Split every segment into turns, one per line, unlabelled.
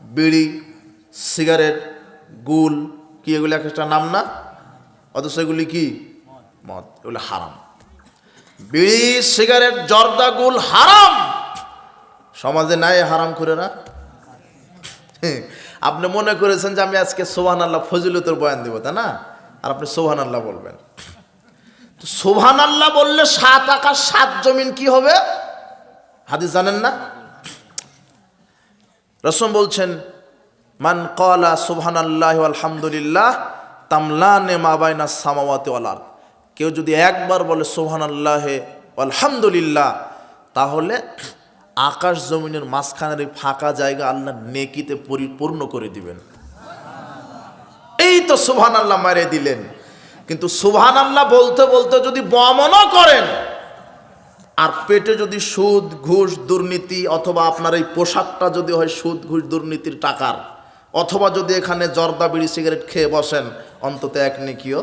বিড়ি, সিগারেট, গুল, কি এগুলি এক একটা নাম না? অথচ এগুলি কি? মদ। এগুলি হারাম। বিড়ি, সিগারেট, জর্দা, গুল হারাম! সমাজে নাই হারাম করে না? আপনি মনে করেছেন যে আমি আজকে সোহান আল্লাহ ফজিলতের বয়ান দেবো, তাই না? আর আপনি সোহান আল্লাহ বলবেন। সোহান আল্লাহ বললে সাত আকাশ, সাত জমিন কি হবে? হাদিস জানেন না? রসম বলছেন, মান কলা সুবহান আল্লাহ আলহামদুলিল্লাহ তামলানে মাবাইনা সামাওয়াতে ওয়ালার কেউ যদি একবার বলে সুবহান আল্লাহ আলহামদুলিল্লাহ তাহলে আকাশ জমিনের মাঝখানের এই ফাঁকা জায়গা আল্লাহ নেকিতে পরিপূর্ণ করে দিবেন। এই তো সুবহান আল্লাহ মারে দিলেন। কিন্তু সুবহান আল্লাহ বলতে বলতে যদি বমনও করেন আর পেটে যদি সুদ, ঘুষ, দুর্নীতি, অথবা আপনার এই পোশাকটা যদি হয় সুদ, ঘুষ, দুর্নীতির টাকার, অথবা যদি এখানে জর্দা বিড়ি সিগারেট খেয়ে বসেন, অন্তত এক নেকিও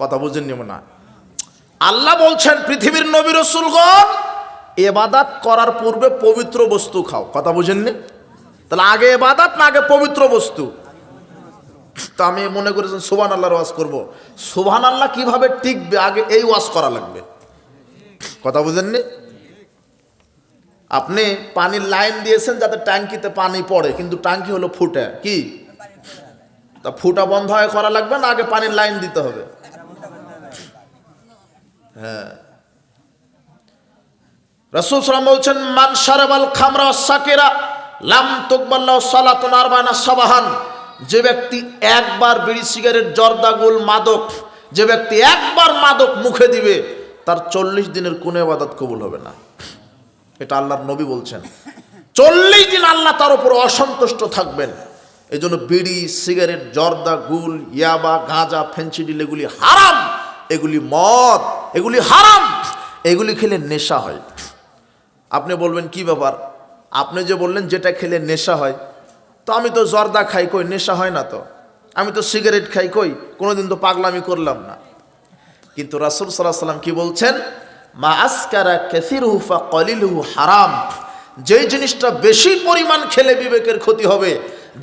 কথা বুঝেননি মনে হয়। আল্লাহ বলছেন, পৃথিবীর নবী রসুলগণ, এবাদাত করার পূর্বে পবিত্র বস্তু খাও। কথা বুঝেননি তাহলে আগে এবাদাত না আগে পবিত্র বস্তু? তো আমি মনে করেছেন সুবহান আল্লাহর ওয়াজ করব। সুবহান আল্লাহ কীভাবে টিকবে? আগে এই ওয়াজ করা লাগবে। কথা বুঝেননি? আপনি পানির লাইন দিয়েছেন যাতে ট্যাঙ্কিতে পানি পড়ে, কিন্তু ট্যাঙ্কি হলো ফুটে। কি? তা ফুটা বন্ধ হয়ে করা লাগবে না আগে পানির লাইন দিতে হবে? হ্যাঁ। রসুল সালাম বলছেন, মান সারেবাল খামরা সাকেরা লাম তুকবাল্লাহ সালাতুন আরবানা সাবাহান। যে ব্যক্তি একবার বিড়ি সিগারেট জর্দাগুল মাদক, যে ব্যক্তি একবার মাদক মুখে দিবে তার চল্লিশ দিনের কোনো আবাদত কবুল হবে না। এটা আল্লাহর নবী বলছেন। চল্লিশ দিন আল্লাহ তার উপর অসন্তুষ্ট থাকবেন। এই জন্য বিড়ি, সিগারেট, জর্দা, গুল, ইয়াবা, গাঁজা ফেন্সিডিল এগুলি হারাম। এগুলি মদ, এগুলি হারাম। এগুলি খেলে নেশা হয়। আপনি বলবেন, কি ব্যাপার? আপনি যে বললেন যেটা খেলে নেশা হয়, তো আমি তো জর্দা খাই কই? নেশা হয় না তো। আমি তো সিগারেট খাই কই? কোনোদিন তো পাগলামি করলাম না। কিন্তু রাসুল সাল্লাহ সাল্লাম কি বলছেন? মা আসকারা কেসিরহু ফা কলিলহু হারাম। যেই জিনিসটা বেশি পরিমাণ খেলে বিবেকের ক্ষতি হবে,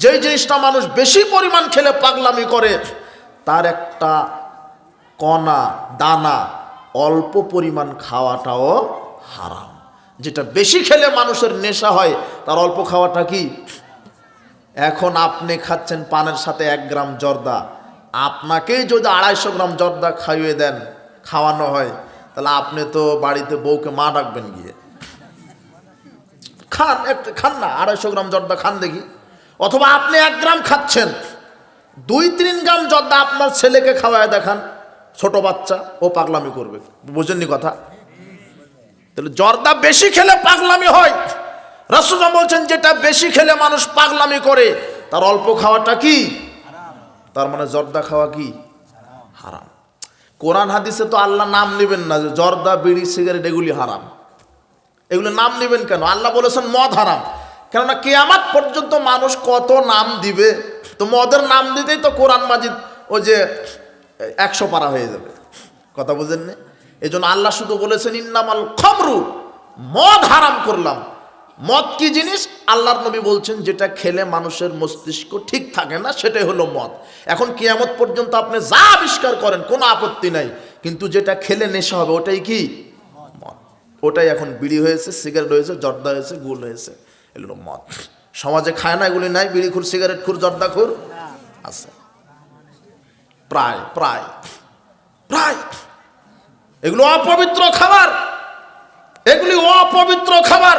যেই জিনিসটা মানুষ বেশি পরিমাণ খেলে পাগলামি করে, তার একটা কণা, দানা অল্প পরিমাণ খাওয়াটাও হারাম। যেটা বেশি খেলে মানুষের নেশা হয়, তার অল্প খাওয়াটা কি? এখন আপনি খাচ্ছেন পানের সাথে এক গ্রাম জর্দা আপনাকেই যদি আড়াইশো গ্রাম জর্দা খাইয়ে দেন, খাওয়ানো হয়, তাহলে আপনি তো বাড়িতে বউকে মা ডাকবেন গিয়ে। খান একটু খান না, আড়াইশো গ্রাম জর্দা খান দেখি। অথবা আপনি এক গ্রাম খাচ্ছেন, দুই তিন গ্রাম জর্দা আপনার ছেলেকে খাওয়ায় দেখান, ছোট বাচ্চা, ও পাগলামি করবে। বুঝেননি কথা? তাহলে জর্দা বেশি খেলে পাগলামি হয়। রসুলাম বলছেন, যেটা বেশি খেলে মানুষ পাগলামি করে, তার অল্প খাওয়াটা কি? তার মানে জর্দা খাওয়া কি? হারাম। কোরআন হাদিসে তো আল্লাহ নাম নেবেন না যে জর্দা, বিড়ি, সিগারেট, এগুলি হারাম। এগুলো নাম নেবেন কেন? আল্লাহ বলেছেন মদ হারাম। কেননা কেয়ামাত পর্যন্ত মানুষ কত নাম দিবে? তো মদের নাম দিতেই তো কোরআন মাজিদ ও যে একশো পারা হয়ে যাবে। কথা বুঝেননি? এই জন্য আল্লাহ শুধু বলেছেন, ইন্নামাল খমরু। মদ হারাম করলাম। মদ কি জিনিস? আল্লাহর নবী বলছেন, যেটা খেলে মানুষের মস্তিষ্ক ঠিক থাকে না, সেটাই হলো মদ এখন কিয়ামত পর্যন্ত আপনি যা আবিষ্কার করেন, কোনো আপত্তি নাই। কিন্তু যেটা খেলে নেশা হবে, ওটাই কি? মদ ওটাই এখন বিড়ি হয়েছে, সিগারেট হয়েছে, জর্দা হয়েছে গুল হয়েছে। এগুলো মদ সমাজে খায় না, এগুলি নাই। বিড়ি খুর, সিগারেট খুর, জর্দা খুর আছে। প্রায় প্রায় প্রায়। এগুলো অপবিত্র খাবার। এগুলি অপবিত্র খাবার।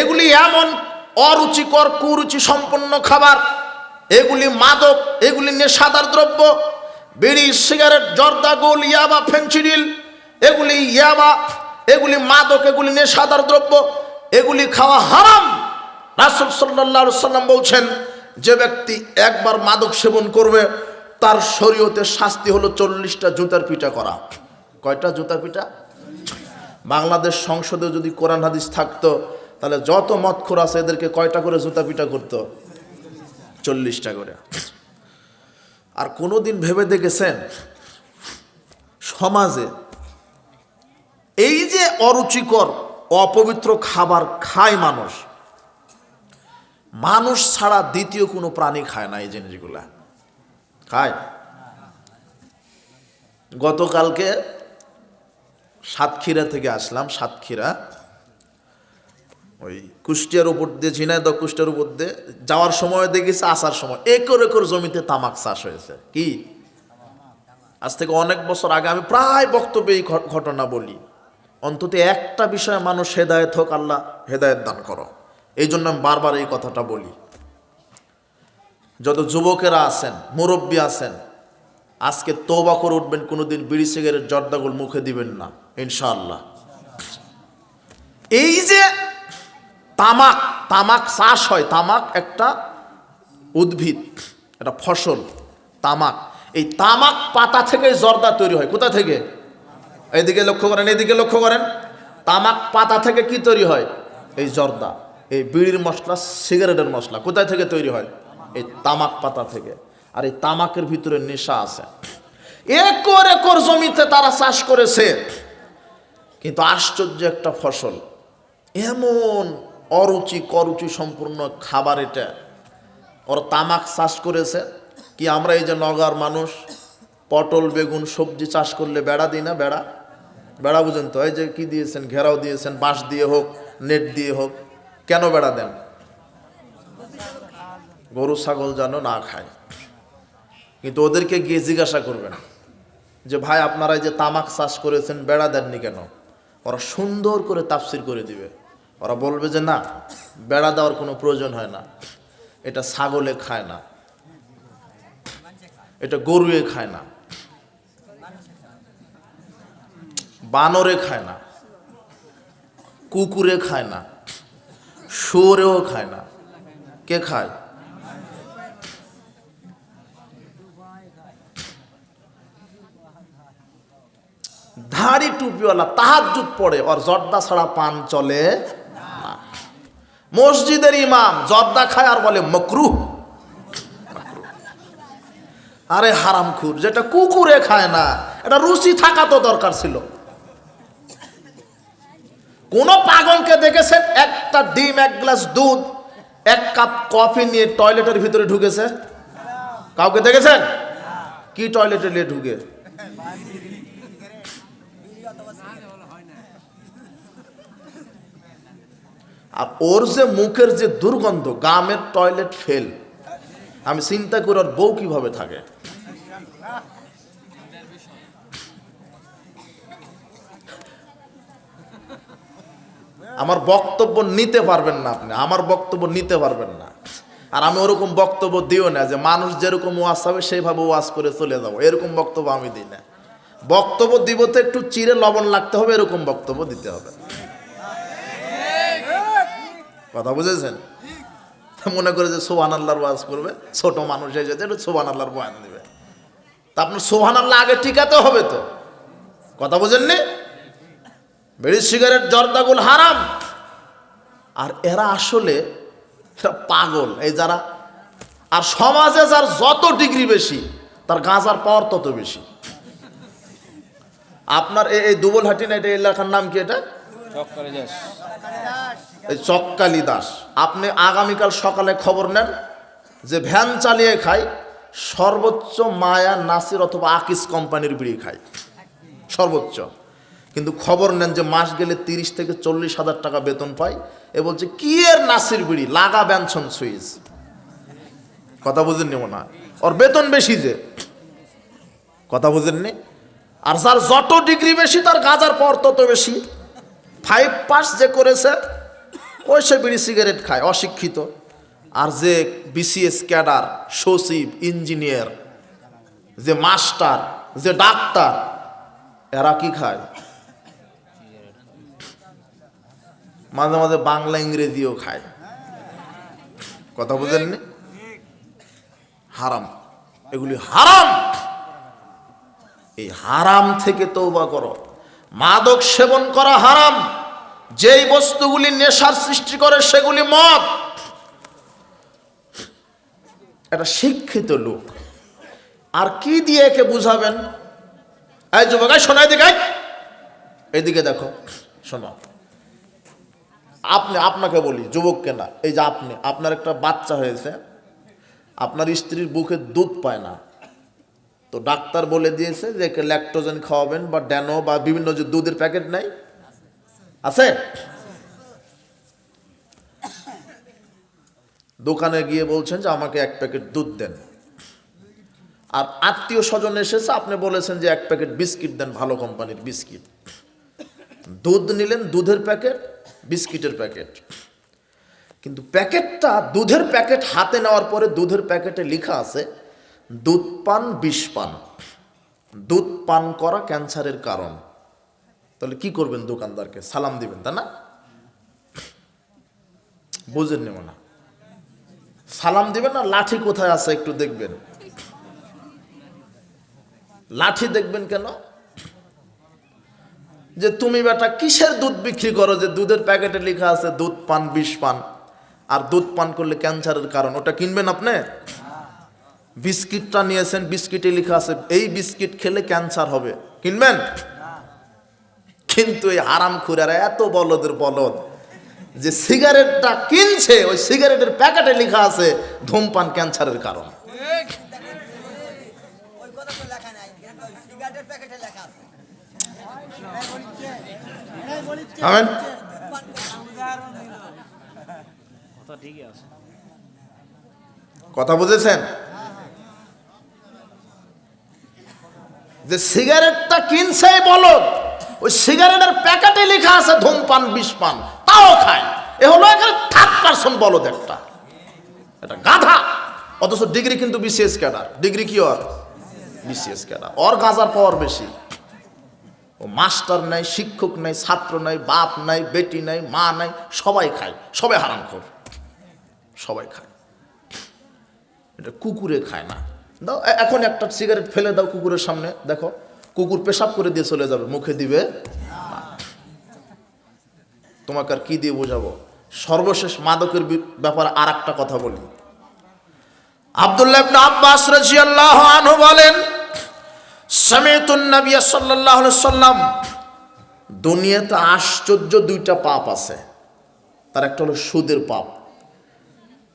এগুলি এমন অরুচিকর কুরুচি সম্পন্ন খাবার। এগুলি মাদক, এগুলি নেশাদার দ্রব্য। বিড়ি, সিগারেট, জর্দা গোল ইয়াবা ফেন্সিডিল এগুলি ইয়াবা, এগুলি মাদক, এগুলি নেশাদার দ্রব্য। এগুলি খাওয়া হারাম। রাসুল সাল্লাহ সাল্লাম বলছেন, যে ব্যক্তি একবার মাদক সেবন করবে, তার শরীয়তে শাস্তি হলো চল্লিশটা জুতার পিঠা করা। কয়টা জুতা পিঠা? বাংলাদেশ সংসদে যদি কোরআন হাদিস থাকতো তাহলে যত মতখোর আছে এদেরকে কয়টা করে জুতা পিটা করতো? চল্লিশটা করে। আর কোনো দিন ভেবে দেখেছেন? সমাজে এই যে অরুচিকর, অপবিত্র খাবার খায় মানুষ মানুষ ছাড়া দ্বিতীয় কোনো প্রাণী খায় না এই জিনিসগুলা। খায়? গতকালকে সাতক্ষীরা থেকে আসলাম, সাতক্ষীরা ওই কুষ্টিয়ার উপর দিয়ে, ঝিনাইদহ কুষ্টিয়ার উপর দিয়ে যাওয়ার সময় দেখেছি, আসার সময়। একর একর জমিতে তামাক চাষ হয়েছে। কি? আজ থেকে অনেক বছর আগে আমি প্রায় বক্তব্যে এই ঘটনা বলি। অন্তত একটা বিষয়ে মানুষ হেদায়ত হোক, আল্লাহ হেদায়ত দান করো। এই জন্য আমি বারবার এই কথাটা বলি। যত যুবকেরা আছেন, মুরব্বী আছেন, আজকে তৌবা করে উঠবেন, কোনোদিন বিড়ি, সিগারেট, জর্দাগুল মুখে দিবেন না, ইনশাআল্লাহ। এই যে তামাক তামাক চাষ হয়। তামাক একটা উদ্ভিদ, একটা ফসল, তামাক। এই তামাক পাতা থেকে জর্দা তৈরি হয়। কোথা থেকে? এদিকে লক্ষ্য করেন এদিকে লক্ষ্য করেন। তামাক পাতা থেকে কি তৈরি হয়? এই জর্দা। এই বিড়ির মশলা, সিগারেটের মশলা, কোথায় থেকে তৈরি হয়? এই তামাক পাতা থেকে। আর এই তামাকের ভিতরে নেশা আছে। একর একর জমিতে তারা চাষ করেছে। কিন্তু আশ্চর্য একটা ফসল। এমন অরুচি করুচি সম্পূর্ণ খাবার এটা। ওরা তামাক চাষ করেছে। কি আমরা এই যে নগার মানুষ, পটল, বেগুন, সবজি চাষ করলে বেড়া দিই না বেড়া? বেড়া বুঝেন তো, এই যে কি দিয়েছেন, ঘেরাও দিয়েছেন, বাঁশ দিয়ে হোক, নেট দিয়ে হোক, কেন বেড়া দেন? গরু, ছাগল যেন না খায়। কিন্তু ওদেরকে গিয়ে জিজ্ঞাসা করবেন যে, ভাই, আপনারা এই যে তামাক চাষ করেছেন, বেড়া দেননি কেন? ওরা সুন্দর করে তাফসির করে দিবে। ওরা বলবে যে না, বেড়া দেওয়ার কোনো প্রয়োজন হয় না। এটা ছাগলে খায় না। এটা গরুয়ে খায় না। বানরে খায় না। কুকুরে খায় না। শুয়োরেও খায় না। কে খায়? ধাড়ি টুপিওয়ালা তাহাজুদ পড়ে, ওর জর্দা ছাড়া পান চলে। মসজিদের ইমাম, জর্দা খায় আর বলে মকরু আরে হারামখুর যেটা কুকুরে খায় না, এটা রুচি থাকা তো দরকার ছিল। কোন পাগলকে দেখেছেন? একটা ডিম, এক গ্লাস দুধ, এক কাপ কফি নিয়ে টয়লেটের ভিতরে ঢুকেছে? কাউকে দেখেছেন? কি টয়লেটে নিয়ে ঢুকে? আর ওর যে মুখের যে দুর্গন্ধ গ্রামের টয়লেট ফেল আমি চিন্তা করি ওর বউ কীভাবে থাকে। আমার বক্তব্য নিতে পারবেন না আপনি, আমার বক্তব্য নিতে পারবেন না। আর আমি ওরকম বক্তব্য দিও না যে মানুষ যেরকম ওয়াজ হবে, সেইভাবে ওয়াজ করে চলে যাব। এরকম বক্তব্য আমি দিই না। বক্তব্য দিব তো একটু চিরে লবণ লাগতে হবে, এরকম বক্তব্য দিতে হবে। কথা বুঝেছেন? মনে করে যে সোহান আল্লাহর ওয়াজ করবে, ছোট মানুষ এসেছে একটু সোহান আল্লাহর বয়ান দিবে। তা আপনার সোহান আল্লাহ আগে টিকাতে হবে তো? কথা বুঝেননি? বেড়ি, সিগারেট, জর্দাগুল হারাম। আর এরা আসলে এরা পাগল। এই যারা আর সমাজে যার যত ডিগ্রি বেশি, তার গাঁজার পাওয়ার তত বেশি। আপনার এই- দুবলহাটি না এটা এলাকার নাম কি এটা? এই দাস। আপনি আগামীকাল সকালে খবর নেন যে ভ্যান চালিয়ে খায় সর্বোচ্চ মায়া নাসির অথবা আকিস কোম্পানির বিড়ি খায়। সর্বোচ্চ। কিন্তু খবর নেন যে মাস গেলে তিরিশ থেকে চল্লিশ হাজার টাকা বেতন পায় এ বলছে, কি এর নাসির বিড়ি? লাগা ব্যঞ্চন সুইচ কথা বুঝেননি মনে হয়। ওর বেতন বেশি যে। কথা বুঝেননি? আর যার যত ডিগ্রি বেশি, তার গাজার পর তত বেশি। ফাইভ পাস যে করেছে, ওই সে বিড়ি সিগারেট খায়, অশিক্ষিত। আর যে বিসিএস ক্যাডার সচিব ইঞ্জিনিয়ার যে মাস্টার যে ডাক্তার, এরা কি খায়? মাঝে মাঝে বাংলা ইংরেজিও খায়। কথা বুঝেননি? হারাম। এগুলি হারাম। এই হারাম থেকে তৌবা করো। মাদক সেবন করা হারাম। যেই বস্তুগুলি নেশার সৃষ্টি করে, সেগুলি মদ। একটা শিক্ষিত লোক। আর কি দিয়ে একে বুঝাবেন? এই যুবক শোনো এদিকে এদিকে দেখো, শোনো। আপনি, আপনাকে বলি, যুবককে না, এই যে আপনি, আপনার একটা বাচ্চা হয়েছে, আপনার স্ত্রীর বুকে দুধ পায় না। তো ডাক্তার বলে দিয়েছে যে একে ল্যাকটোজেন খাওয়াবেন বা ড্যানো বা বিভিন্ন যে দুধের প্যাকেট নেই আছে? দোকানে গিয়ে বলছেন যে আমাকে এক প্যাকেট দুধ দেন। আর আত্মীয় স্বজন এসেছে, আপনি বলেছেন যে এক প্যাকেট বিস্কিট দেন ভালো কোম্পানির বিস্কিট। দুধ নিলেন দুধের প্যাকেট, বিস্কিটের প্যাকেট। কিন্তু প্যাকেটটা দুধের প্যাকেট হাতে নেওয়ার পরে দুধের প্যাকেটে লেখা আছে, দুধ পান, বিষ পান। দুধ পান করা ক্যান্সারের কারণ। তাহলে কি করবেন দোকানদারকে? সালাম দিবেন তা না? বুঝেন নেব না সালাম দিবেন না লাঠি কোথায় আছে একটু দেখবেন। লাঠি দেখবেন কেন? যে তুমি বেটা কিসের দুধ বিক্রি করো? যে দুধের প্যাকেটে লেখা আছে, দুধ পান, বিষ পান। আর দুধ পান করলে ক্যান্সারের কারণ, ওটা কিনবেন আপনি? বিস্কিটটা নিয়েছেন, বিস্কিটে লেখা আছে, এই বিস্কিট খেলে ক্যান্সার হবে। কিনবেন? কিন্তু এই আরাম খুঁড়ারা এত বলদের বলদ যে সিগারেটটা কিনছে, ওই সিগারেটের প্যাকেটে লেখা আছে ধূমপান ক্যান্সারের কারণ।
কথা
বুঝেছেন? যে সিগারেটটা কিনছে বলদ ওই সিগারেটের প্যাকেটে লেখা আছে ধূমপান বিষ পান তাও খায়। এ হলো এখানে থার্ড পার্সন বলো একটা। এটা গাধা। অথচ ডিগ্রি কিন্তু বিসিএস ক্যাডার। ডিগ্রি কি ওর? BCS cadre. ওর গাঁজার পাওয়ার বেশি। ও মাস্টার নাই, শিক্ষক নাই, ছাত্র নাই, বাপ নাই, বেটি নাই, মা নাই, সবাই খায়। সবাই হারাম খোর সবাই খায়। এটা কুকুরে খায় না। দাও এখন একটা সিগারেট ফেলে দাও কুকুরের সামনে। দেখো। কুকুর পেশাব করে দিয়ে চলে যাবে, মুখে দিবে। তোমাকে আর কি দিয়ে বোঝাবো? সর্বশেষ মাদকের ব্যাপারে আর একটা কথা বলি। আব্দুল্লাহ ইবনে আব্বাস রাদিয়াল্লাহু আনহু বলেন, সামিতুন নবী সাল্লাল্লাহু আলাইহি সাল্লাম দুনিয়াতে আশ্চর্য দুইটা পাপ আছে। তার একটা হলো সুদের পাপ।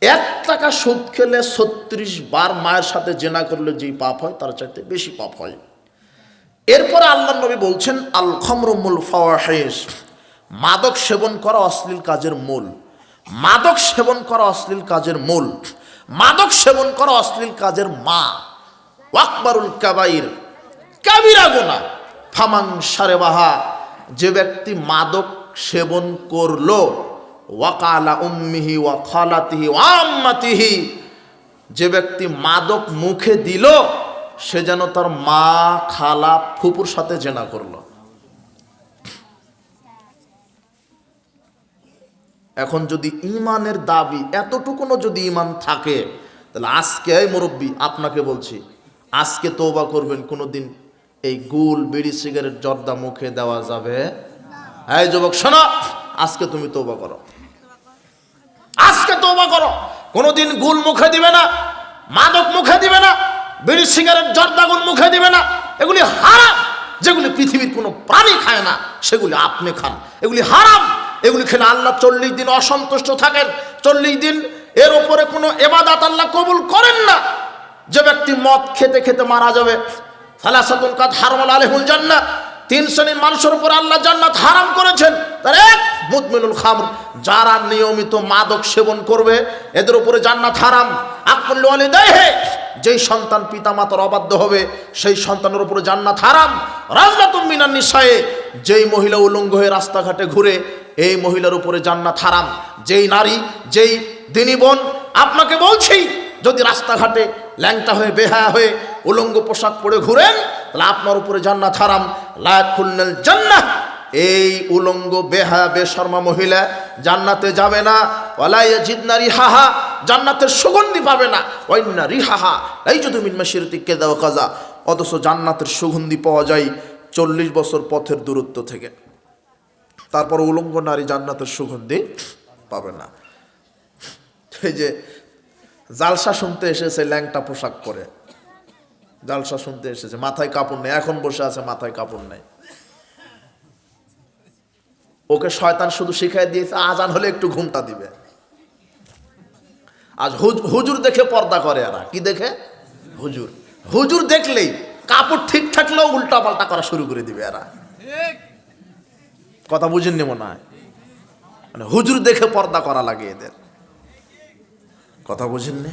এক টাকা সুদ খেলে ছত্রিশ বার মায়ের সাথে জেনা করলে যেই পাপ হয়, তার চাইতে বেশি পাপ হয়। এরপরে আল্লাহ নবী বলছেন আল খমরুমুল ফাওয়াহিস মাদক সেবন করা অশ্লীল কাজের মূল। মাদক সেবন করা অশ্লীল কাজের মূল। মাদক সেবন করা অশ্লীল কাজের মা। ওয়াকবারুল কাবাইর। কাবিরা গোনা ফামাং সারে বাহা যে ব্যক্তি মাদক সেবন করল, ওয়াকালা উম্মিহি ওয়া খালাতিহি ওয়া আম্মাতিহি, যে ব্যক্তি মাদক মুখে দিল সে যেন তার মা, খালা, ফুপুর সাথে জেনা করল। এখন যদি ইমানের দাবি এতটুকুনো যদি ইমান থাকে, তাহলে আজকে মুরব্বী, আপনাকে বলছি, আজকে তৌবা করবেন কোনোদিন, এই গুল, বিড়ি, সিগারেট, জর্দা মুখে দেওয়া যাবে? হ্যাঁ যুবক, শোনো, আজকে তুমি তৌবা করো। আজকে তৌবা করো। কোনোদিন গুল মুখে দিবে না, মাদক মুখে দিবে না বিড়ি সিগারেট জর্দাগুল মুখে দিবে না। এগুলি হারাম। যেগুলি পৃথিবীর কোনো প্রাণী খায় না, সেগুলি আপনি খান। এগুলি হারাম। এগুলি খেলে আল্লাহ চল্লিশ দিন অসন্তুষ্ট থাকেন। চল্লিশ দিন এর ওপরে কোনো এবাদাত আল্লাহ কবুল করেন না। যে ব্যক্তি মদ খেতে খেতে মারা যাবে ফালাসাতুল কাদ হারমাল আলহুল জান্নাত তিন শ্রেণির মানুষের উপর আল্লাহ জান্নাত হারাম করেছেন। তার এক মুদমিনুল খামর, যারা নিয়মিত মাদক সেবন করবে, এদের উপরে জান্নাত হারাম। আকমুল ওয়ালিদাইহে যেই সন্তান পিতামাতার অবাধ্য হবে, সেই সন্তানের উপরে জান্নাত হারাম। রাজনাতুম মিনান নিসায়ে, যেই মহিলা উলঙ্গ হয়ে রাস্তাঘাটে ঘুরে, এই মহিলার উপরে জান্নাত হারাম। যেই নারী, যেই দিনী বোন, আপনাকে বলছি, যদি রাস্তাঘাটে ল্যাংটা হয়ে, বেহায়া হয়ে উলঙ্গ পোশাক পরে ঘুরেন, তাহলে আপনার উপরে জান্নাত হারাম। লায়াত খুলনেল জান্নাত এই উলঙ্গ, বেহা, বেশর্মা মহিলা জান্নাতে যাবে না। ওয়ালাইয়া জিদনা রিহাহা, জান্নাতের সুগন্ধি পাবে না। ওয়াইন্না রিহাহা এই যদি মিনমাশিরতি দেওয়া কাজা। অথচ জান্নাতের সুগন্ধি পাওয়া যায় চল্লিশ বছর পথের দূরত্ব থেকে। তারপর উলঙ্গ নারী জান্নাতের সুগন্ধি পাবে না। এই যে জালসা শুনতে এসেছে, ল্যাংটা পোশাক পরে। জালসা শুনতে এসেছে, মাথায় কাপড় নেই, এখন বসে আছে, মাথায় কাপড় নেই। ওকে শয়তান শুধু শিখাই দিয়েছে, আজান হলে একটু ঘুমটা দিবে। আজ হুজ- হুজুর দেখে পর্দা করে এরা। কি দেখে? হুজুর। হুজুর দেখলেই কাপড় ঠিক থাকলেও উল্টা পাল্টা করা শুরু করে দিবে এরা। কথা বুঝেননি মনে হয়? মানে হুজুর দেখে পর্দা করা লাগে এদের। কথা বুঝেননি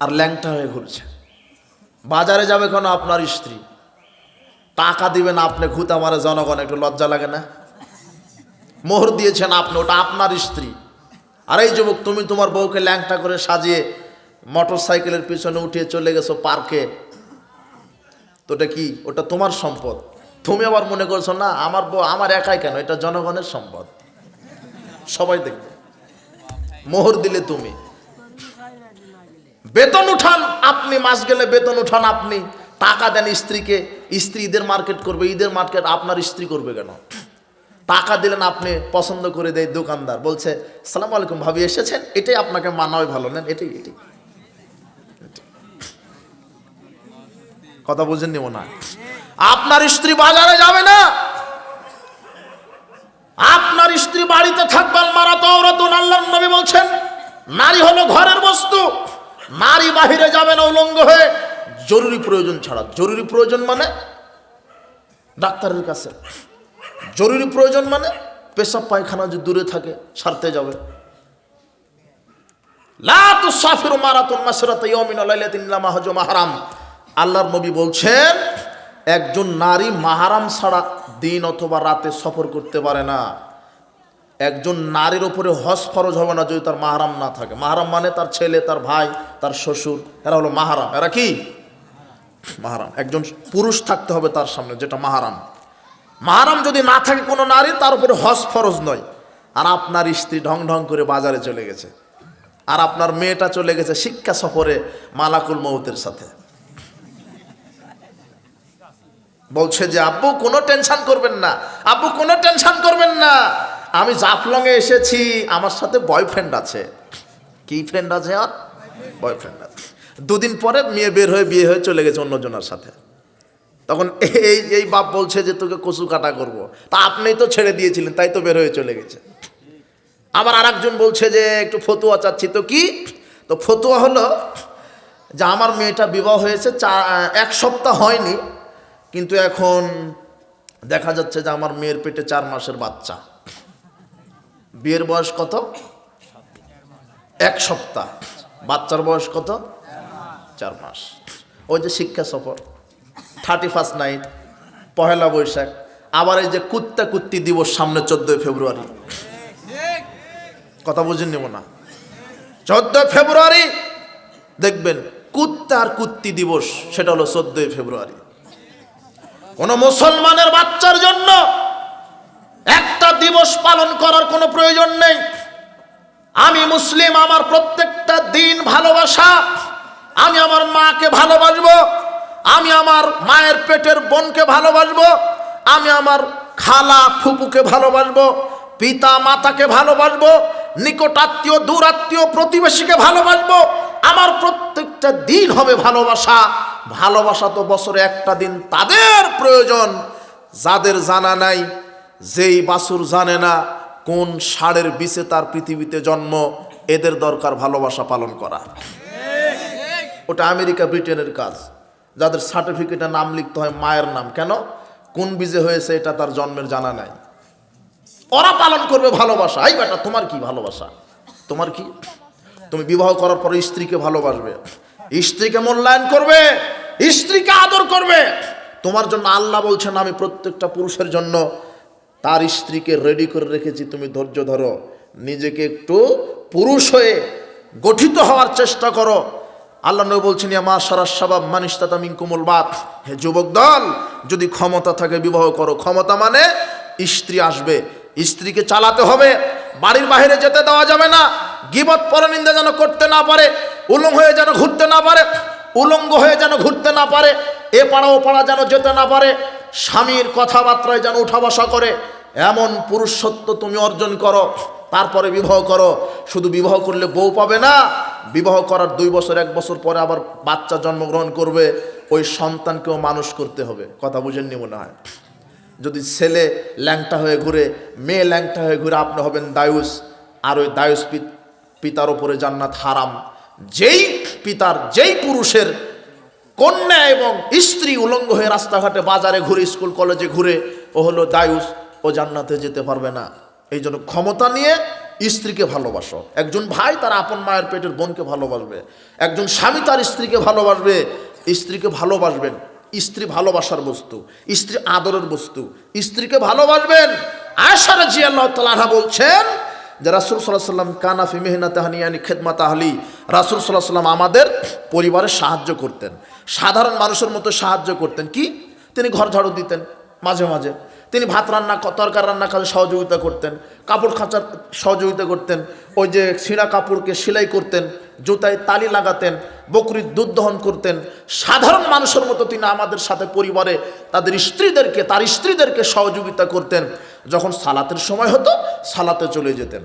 আর ল্যাংটা হয়ে ঘুরছে। বাজারে যাবে কেন আপনার স্ত্রী? টাকা দিবেন আপনি ঘুতা মারে জনগণ, একটু লজ্জা লাগে না? মোহর দিয়েছেন আপনি, ওটা আপনার স্ত্রী। আর এই যুবক, তুমি তোমার বউকে ল্যাংটা করে সাজিয়ে মোটর সাইকেলের পিছনে উঠিয়ে চলে গেছো পার্কে। তো ওটা কি? ওটা তোমার সম্পদ। তুমি আবার মনে করছ, না, আমার বউ, আমার একাই কেন? এটা জনগণের সম্পদ। সবাই দেখবে। মোহর দিলে তুমি। বেতন উঠান আপনি, মাস গেলে বেতন উঠান আপনি। টাকা দেন স্ত্রীকে। স্ত্রী ঈদের মার্কেট করবে, ঈদের মার্কেট আপনার স্ত্রী করবে কেন? টাকা দিলেন আপনি, পছন্দ করে দেয় দোকানদার। বলছে, সালাম আলাইকুম ভাবি, এসেছেন? এটাই আপনাকে মানাবে ভালো। নেন, এটাই এটাই। কথা বুঝেননি মনে হয়? আপনার স্ত্রী বাজারে যাবে না। আপনার স্ত্রী বাড়িতে থাকবেন মারা তওরাতুন, আল্লাহর নবী বলছেন, নারী হলো ঘরের বস্তু, নারী বাহিরে যাবে না, উলঙ্গ হয়ে জরুরি প্রয়োজন ছাড়া। জরুরি প্রয়োজন মানে? ডাক্তারের কাছে। জরুরি প্রয়োজন মানে? পেশাব পায়খানা যদি দূরে থাকে, সারতে যাবে। আল্লাহর নবী বলছেন, একজন নারী মাহারাম ছাড়া দিন অথবা রাতে সফর করতে পারে না। একজন নারীর ওপরে হজ ফরজ হবে না যদি তার মাহারাম না থাকে। মাহারাম মানে তার ছেলে, তার ভাই, তার শ্বশুর, এরা হলো মাহারাম। এরা কি? মাহারাম। একজন পুরুষ থাকতে হবে তার সামনে, যেটা মাহারাম। মাহারাম যদি না থাকে কোনো নারী, তার উপরে হজ ফরজ নয়। আর আপনার স্ত্রী ঢং ঢং করে বাজারে চলে গেছে। আর আপনার মেয়েটা চলে গেছে শিক্ষা সফরে মালাকুল মৌতের সাথে। বলছে যে, আব্বু, কোনো টেনশন করবেন না। আব্বু, কোনো টেনশন করবেন না। আমি জাফলংয়ে এসেছি, আমার সাথে বয়ফ্রেন্ড আছে। কি ফ্রেন্ড আছে আর? বয়ফ্রেন্ড আছে। দুদিন পরে মেয়ে বের হয়ে বিয়ে হয়ে চলে গেছে অন্যজনের সাথে। তখন এই এই বাপ বলছে যে তোকে কচু কাটা করব। তা আপনিই তো ছেড়ে দিয়েছিলেন, তাই তো বের হয়ে চলে গেছে। আবার আরেকজন বলছে যে একটু ফতুয়া চাচ্ছি। তো কি? তো ফতুয়া হলো যে আমার মেয়েটা বিবাহ হয়েছে চা, এক সপ্তাহ হয়নি, কিন্তু এখন দেখা যাচ্ছে যে আমার মেয়ের পেটে চার মাসের বাচ্চা। বিয়ের বয়স কত? এক সপ্তাহ। বাচ্চার বয়স কত? চার মাস। ওই যে শিক্ষা সফর thirty first night Pohela Boishakh, আবার এই যে কুত্তা কুত্তি দিবস সামনে চোদ্দোই ফেব্রুয়ারি। কথা বুঝে নেব না। চোদ্দ ফেব্রুয়ারি, দেখবেন কুত্তা আর কুত্তি দিবস, সেটা হলো চোদ্দই ফেব্রুয়ারি। কোন মুসলমানের বাচ্চার জন্য একটা দিবস পালন করার কোনো প্রয়োজন নেই। আমি মুসলিম, আমার প্রত্যেকটা দিন ভালোবাসা আমি আমার মাকে ভালোবাসবো, আমি আমার মায়ের পেটের বোনকে ভালোবাসবো, আমি আমার খালা ফুপুকে ভালোবাসবো, পিতা মাতাকে ভালোবাসবো নিকটাত্মীয় দূরাত্মীয় প্রতিবেশীকে ভালোবাসবো। আমার প্রত্যেকটা দিন হবে ভালোবাসা। ভালোবাসা তো বছরে একটা দিন তাদের প্রয়োজন, যাদের জানা নাই, যেই বাসুর জানে না কোন ষাঁড়ের বিষে তার পৃথিবীতে জন্ম, এদের দরকার ভালোবাসা পালন করা। ওটা আমেরিকা, ব্রিটেনের কাজ। যাদের সার্টিফিকেটে নাম লিখতে হয়, মায়ের নাম। কেন? কোন বীজে হয়েছে এটা তার জন্মের জানা নাই। ওরা পালন করবে ভালোবাসা। এই বেটা, তোমার কি ভালোবাসা? তোমার কি? তুমি বিবাহ করার পরে স্ত্রীকে ভালোবাসবে। স্ত্রীকে মূল্যায়ন করবে, স্ত্রীকে আদর করবে। তোমার জন্য আল্লাহ বলছেন, আমি প্রত্যেকটা পুরুষের জন্য তার স্ত্রীকে রেডি করে রেখেছি। তুমি ধৈর্য ধরো। নিজেকে একটু পুরুষ হয়ে গঠিত হওয়ার চেষ্টা করো। আল্লাহ নবী বলছেন মা সারাস সাবাব মানিস্তাতা মিনকুমুল বাত। হে যুবক দল, যদি ক্ষমতা থাকে বিবাহ করো। ক্ষমতা মানে স্ত্রী আসবে, স্ত্রীকে চালাতে হবে, বাড়ির বাইরে যেতে দেওয়া যাবে না, গিবত পরনিন্দা যেন করতে না পারে, উলঙ্গ হয়ে যেন ঘুরতে না পারে, উলঙ্গ হয়ে যেন ঘুরতে না পারে, এ পাড়া ও পাড়া যেন যেতে না পারে, স্বামীর কথাবার্তায় যেন উঠা বসা করে, এমন পুরুষত্ব তুমি অর্জন করো, তারপরে বিবাহ করো। শুধু বিবাহ করলে বউ পাবে না বিবাহ করার দুই বছর, এক বছর পরে আবার বাচ্চা জন্মগ্রহণ করবে, ওই সন্তানকেও মানুষ করতে হবে। কথা বুঝেননি মনে হয়? যদি ছেলে ল্যাংটা হয়ে ঘুরে, মেয়ে ল্যাংটা হয়ে ঘুরে আপনি হবেন দায়ুস, আর ওই দায়ুস পিতার ওপরে জান্নাত হারাম। যেই পিতার, যেই পুরুষের কন্যা এবং স্ত্রী উলঙ্গ হয়ে রাস্তাঘাটে, বাজারে ঘুরে, স্কুল, কলেজে ঘুরে, ও হলো দায়ুস, ও জান্নাতে যেতে পারবে না। এই জন্য ক্ষমতা নিয়ে স্ত্রীকে ভালোবাসো। একজন ভাই তার আপন মায়ের পেটের বোনকে ভালোবাসবে। একজন স্বামী তার স্ত্রীকে ভালোবাসবে। স্ত্রীকে ভালোবাসবেন। স্ত্রী ভালোবাসার বস্তু। স্ত্রী আদরের বস্তু। স্ত্রীকে ভালোবাসবেন। আয়সারা জি আল্লাহ তালা বলছেন যে রাসুল সাল্লাহ সাল্লাম কানাফি মেহনা তাহানিয়ানি খেদমা তাহলি রাসুল সাল্লাহ সাল্লাম আমাদের পরিবারে সাহায্য করতেন। সাধারণ মানুষের মতো সাহায্য করতেন। কি? তিনি ঘর ঝাড়ু দিতেন মাঝে মাঝে। তিনি ভাত রান্না, তরকার রান্না কাজে সহযোগিতা করতেন, কাপড় খাঁচার সহযোগিতা করতেন, ওই যে ছিঁড়া কাপড়কে সেলাই করতেন, জুতায় তালি লাগাতেন, বকরির দুধ দহন করতেন, সাধারণ মানুষের মতো তিনি আমাদের সাথে পরিবারে তাদের স্ত্রীদেরকে, তার স্ত্রীদেরকে সহযোগিতা করতেন। যখন সালাতের সময় হতো, সালাতে চলে যেতেন।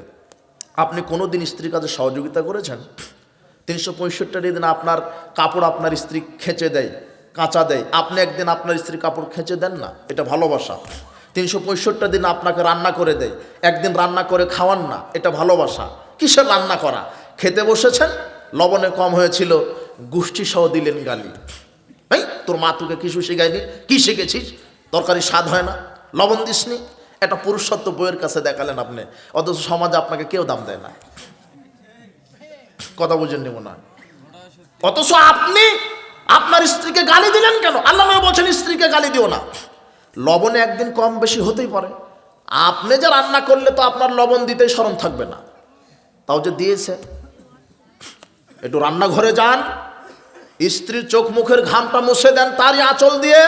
আপনি কোনো দিন স্ত্রীর কাজে সহযোগিতা করেছেন? তিনশো পঁয়ষট্টি দিন আপনার কাপড় আপনার স্ত্রী খেঁচে দেয়, কাঁচা দেয়। আপনি একদিন আপনার স্ত্রী কাপড় খেঁচে দেন না? এটা ভালোবাসা। তিনশো পঁয়ষট্টি দিন আপনাকে রান্না করে দেয়। একদিন রান্না করে খাওয়ান না, এটা ভালোবাসা। কিসের রান্না করা? খেতে বসেছেন? লবণে কম হয়েছিল গোষ্ঠী সহ দিলেন গালি। এই, তোর মা তোকে কিছু শেখায়নি? কি শিখেছিস? তরকারি স্বাদ হয় না। লবণ দিসনি? একটা পুরুষত্ব বইয়ের কাছে দেখালেন আপনি। অথচ সমাজে আপনাকে কেউ দাম দেয় না। কথা বুঝেন নেব না। অথচ আপনি আপনার স্ত্রীকে গালি দিলেন কেন? আল্লাহ বলছেন, স্ত্রীকে গালি দিও না। লবণে একদিন কম বেশি হতেই পারে। আপনি যে রান্না করলে তো আপনার লবণ দিতেই স্মরণ থাকবে না। তাও যে দিয়েছে। একটু রান্নাঘরে যান। স্ত্রীর চোখ মুখের ঘামটা মুছে দেন তারই আঁচল দিয়ে।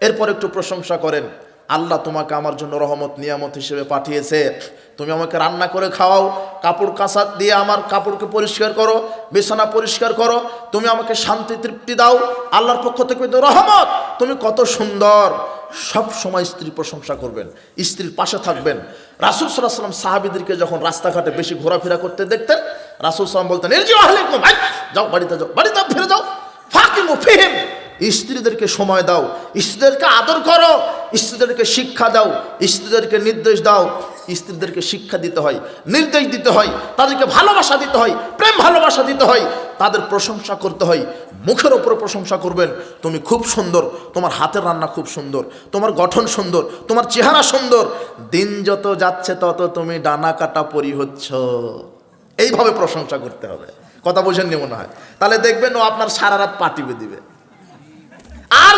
এরপর একটু প্রশংসা করেন, আল্লাহ তোমাকে আমার জন্য রহমত, নিয়ামত হিসেবে পাঠিয়েছে। তুমি আমাকে রান্না করে খাওয়াও, কাপড় কাঁচা দিয়ে আমার কাপড়কে পরিষ্কার করো, বিছানা পরিষ্কার করো, তুমি আমাকে শান্তি তৃপ্তি দাও, আল্লাহর পক্ষ থেকে রহমত। তুমি কত সুন্দর সব সময় স্ত্রী প্রশংসা করবেন, স্ত্রীর পাশে থাকবেন। রাসুল সাল্লাম সাহাবিদেরকে যখন রাস্তাঘাটে বেশি ঘোরাফেরা করতে দেখতেন, রাসুল সাল্লাম বলতেন এর যে যাও, বাড়িতে যাও, বাড়িতে ফিরে যাও ফাঁকিমু ফিহিম। স্ত্রীদেরকে সময় দাও। স্ত্রীদেরকে আদর করো। স্ত্রীদেরকে শিক্ষা দাও। স্ত্রীদেরকে নির্দেশ দাও। স্ত্রীদেরকে শিক্ষা দিতে হয়, নির্দেশ দিতে হয়, তাদেরকে ভালোবাসা দিতে হয়, প্রেম ভালোবাসা দিতে হয়, তাদের প্রশংসা করতে হয়। মুখের ওপরে প্রশংসা করবেন, তুমি খুব সুন্দর, তোমার হাতের রান্না খুব সুন্দর, তোমার গঠন সুন্দর, তোমার চেহারা সুন্দর, দিন যত যাচ্ছে তত তুমি ডানা কাটা পরি হচ্ছ এইভাবে প্রশংসা করতে হবে। কথা বোঝেননি মনে হয়? তাহলে দেখবেন ও আপনার সারা রাত পাটিবে দিবে।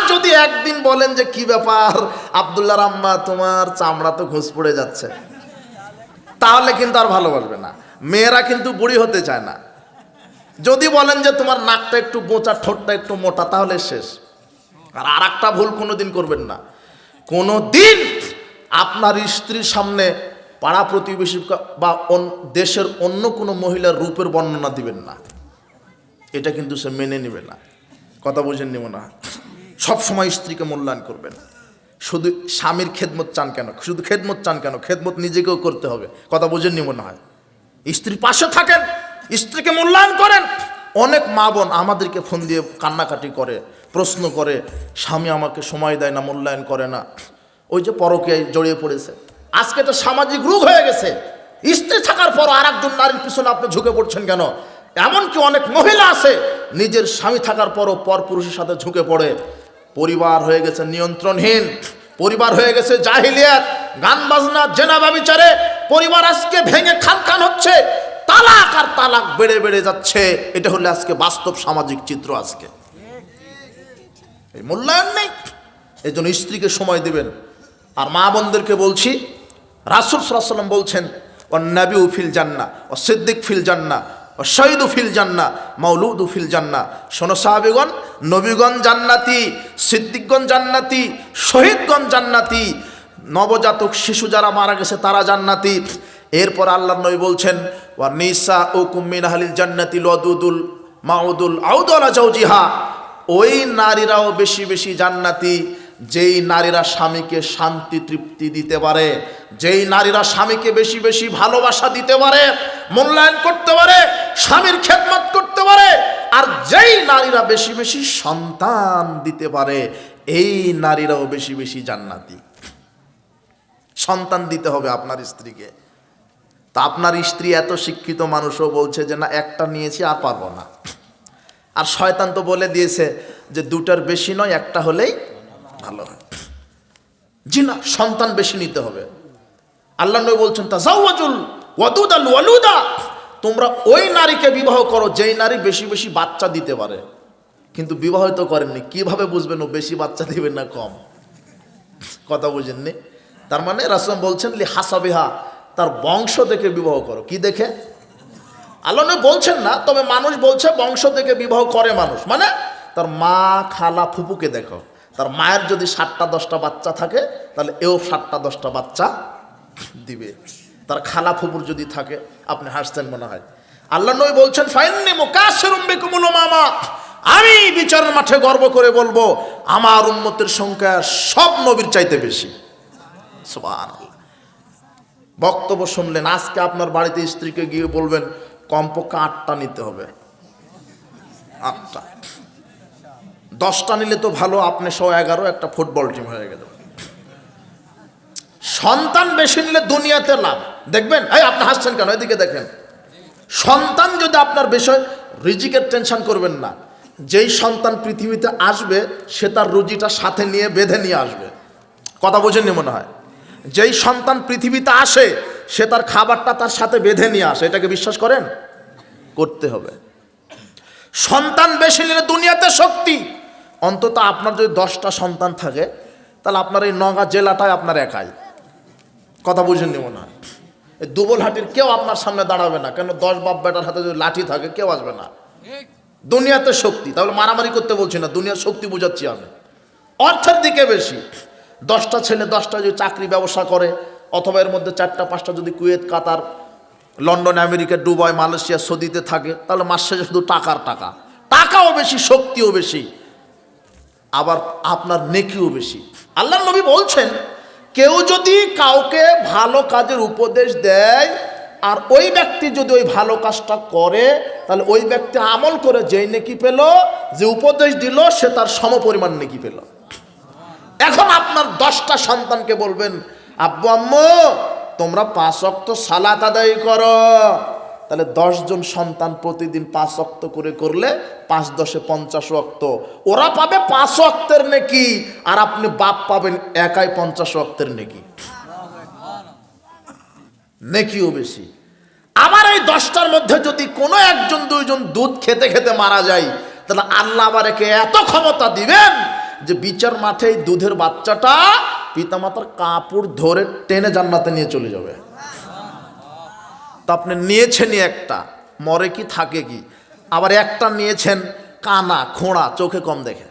যদি একদিন বলেন যে কি ব্যাপার? আবদুল্লাহ রাম্মা তোমার চামড়া তো ঘুষ পড়ে যাচ্ছে। তাহলে কিন্তু আর ভালোবাসবে না। মেয়েরা কিন্তু বুড়ি হতে চায় না। যদি বলেন যে তোমার নাকটা একটু বোঁচা ঠোঁটটা একটু মোটা, তাহলে শেষ। আর আর একটা ভুল কোনো দিন করবেন না। কোনো দিন আপনার স্ত্রীর সামনে পাড়া প্রতিবেশী বা দেশের অন্য কোনো মহিলার রূপের বর্ণনা দিবেন না। এটা কিন্তু সে মেনে নেবে না। কথা বুঝেন নিব না সবসময় স্ত্রীকে মূল্যায়ন করবেন। শুধু স্বামীর খেদমত চান কেন? শুধু খেদমত চান কেন? খেদমত নিজেকেও করতে হবে। কথা বুঝেন নি মনে হয়? স্ত্রীর পাশে থাকেন, স্ত্রীকে মূল্যায়ন করেন। অনেক মা বোন আমাদেরকে ফোন দিয়ে কান্নাকাটি করে, প্রশ্ন করে, স্বামী আমাকে সময় দেয় না, মূল্যায়ন করে না। ওই যে পরকে জড়িয়ে পড়েছে। আজকে এটা সামাজিক রোগ হয়ে গেছে। স্ত্রী থাকার পর আর একজন নারীর পিছনে আপনি ঝুঁকে পড়ছেন কেন? এমনকি অনেক মহিলা আছে, নিজের স্বামী থাকার পরও পর পুরুষের সাথে ঝুঁকে পড়ে। পরিবার হয়ে গেছে নিয়ন্ত্রণহীন, পরিবার হয়ে গেছে জাহিলিয়াত, গান বাজনা, জেনা ব্যবিচারে, পরিবার আজকে ভেঙে খান খান হচ্ছে, তালাক আর তালাক বেড়ে বেড়ে যাচ্ছে, এটা হলো আজকে বাস্তব সামাজিক চিত্র আজকে। এই মূল্যায়ন নেই, এই জন্য স্ত্রীকে সময় দেবেন। আর মা বোনদেরকে বলছি, রাসুল সাল্লাম বলছেন ও নাবি ফিল জান্না ও সিদ্দিক ফিল জান্না শহীদু ফিল জান্না মৌলুদু ফিল জান্না শোনো সাহাবিগণ, নবীগণ জান্নাতি, সিদ্দিকগণ জান্নাতি, শহীদগণ জান্নাতি, নবজাতক শিশু যারা মারা গেছে তারা জান্নাতি। এরপর আল্লাহ নবী বলছেন ও নিসা ও কুম্মিন আহলিল জান্নাতি লদুদুল মাউদুল আউদুল্লা জৌজিহা ওই নারীরাও বেশি বেশি জান্নাতি। যেই নারীরা স্বামীকে শান্তি, তৃপ্তি দিতে পারে, যেই নারীরা স্বামীকে বেশি বেশি ভালোবাসা দিতে পারে, মূল্যায়ন করতে পারে, স্বামীর খেদমত করতে পারে, আর যেই নারীরা বেশি বেশি সন্তান দিতে পারে, এই নারীরাও বেশি বেশি জান্নাতি। সন্তান দিতে হবে আপনার স্ত্রীকে। তা আপনার স্ত্রী এত শিক্ষিত মানুষও বলছে যে, না, একটা নিয়েছি, আর পারব না। আর শয়তান তো বলে দিয়েছে যে, দুটার বেশি নয়, একটা হলেই ভালো হয়। জি না সন্তান বেশি নিতে হবে। আল্লাহ নবী বলছেন তা জাওয়াজুল ওয়াদুদ ওয়ালুদা। তোমরা ওই নারীকে বিবাহ করো, যেই নারী বেশি বেশি বাচ্চা দিতে পারে। কিন্তু বিবাহ তো করেননি। কীভাবে বুঝবেন ও বেশি বাচ্চা দিবেন না কম? কথা বুঝেননি? তার মানে রাসুল বলছেন, লি হাসাবিহা, তার বংশ দেখে বিবাহ করো। কি দেখে? আল্লাহ বলছেন না, তবে মানুষ বলছে, বংশ থেকে বিবাহ করে মানুষ। মানে তার মা, খালা, ফুপুকে দেখো। তার মায়ের যদি সাতটা, দশটা বাচ্চা থাকে, তাহলে এও সাতটা, দশটা বাচ্চা দিবে। তার খালা ফুপুর যদি থাকে, আপনি হাসতেন মনে হয়। আল্লাহ নবী বলছেন, ফাইন্নি মুকাসিরুম বিকুমুল মামা আমি বিচারের মাঠে গর্ব করে বলব, আমার উম্মতের সংখ্যা সব নবীর চাইতে বেশি। বক্তব্য শুনলেন, আজকে আপনার বাড়িতে স্ত্রীকে গিয়ে বলবেন, কমপক্ষে আটটা নিতে হবে। আটটা। দশটা নিলে তো ভালো, আপনি সহ এগারো, একটা ফুটবল টিম হয়ে গেল। সন্তান বেশি নিলে দুনিয়াতে লাভ। দেখবেন? এই, আপনি হাসছেন কেন? এদিকে দেখেন। সন্তান যদি আপনার বিষয় রিজিকের টেনশন করবেন না। যেই সন্তান পৃথিবীতে আসবে, সে তার রুজিটা সাথে নিয়ে, বেঁধে নিয়ে আসবে। কথা বোঝেননি মনে হয়? যেই সন্তান পৃথিবীতে আসে, সে তার খাবারটা তার সাথে বেঁধে নিয়ে আসে। এটাকে বিশ্বাস করেন? করতে হবে। সন্তান বেশি নিলে দুনিয়াতে শক্তি। অন্তত আপনার যদি দশটা সন্তান থাকে, তাহলে আপনার এই নগা জেলাটাই আপনার একাই। কথা বুঝেননি মনে হয়? এই দুবলহাটির কেউ আপনার সামনে দাঁড়াবে না, কেন দশ বাপ বেটার হাতে যদি লাঠি থাকে, কেউ আসবে না। দুনিয়াতে শক্তি, তাহলে মারামারি করতে বলছি না, দুনিয়ার শক্তি বোঝাচ্ছি আমি। অর্থের দিকে বেশি, দশটা ছেলে দশটা যদি চাকরি ব্যবসা করে, অথবা এর মধ্যে চারটা পাঁচটা যদি Kuwait, Qatar, London, America, Dubai, Malaysia, সৌদিতে থাকে, তাহলে মাস শেষে শুধু টাকার টাকা। টাকাও বেশি, শক্তিও বেশি। আবার আপনার নেকিও বেশি। আল্লাহ নবী বলছেন, কেউ যদি কাউকে ভালো কাজের উপদেশ দেয়, আর ওই ব্যক্তি যদি ওই ভালো কাজটা করে, তাহলে ওই ব্যক্তি আমল করে যেই নেকি পেল, যে উপদেশ দিল, সে তার সমপরিমাণ নেকি পেল। এখন আপনার দশটা সন্তানকে বলবেন, আব্বু, আম্মু, তোমরা পাঁচ অক্ত সালাত আদায় করো। তাহলে দশজন সন্তান প্রতিদিন পাঁচ অক্ত করে করলে পাঁচ দশে পঞ্চাশ অক্ত। ওরা পাবে পাঁচ অক্তের নেকি, আর আপনি বাপ পাবেন একাই পঞ্চাশ অক্তের নেকি। নেকিও বেশি। আবার এই দশটার মধ্যে যদি কোনো একজন, দুইজন দুধ খেতে খেতে মারা যায়, তাহলে আল্লাহ আবার একে এত ক্ষমতা দিবেন যে বিচার মাঠে দুধের বাচ্চাটা পিতামাতার কাপড় ধরে টেনে জান্নাতে নিয়ে চলে যাবে। তা আপনি নিয়েছেনই একটা। মরে কি, থাকে কি? আবার একটা নিয়েছেন কানা, খোঁড়া, চোখে কম দেখে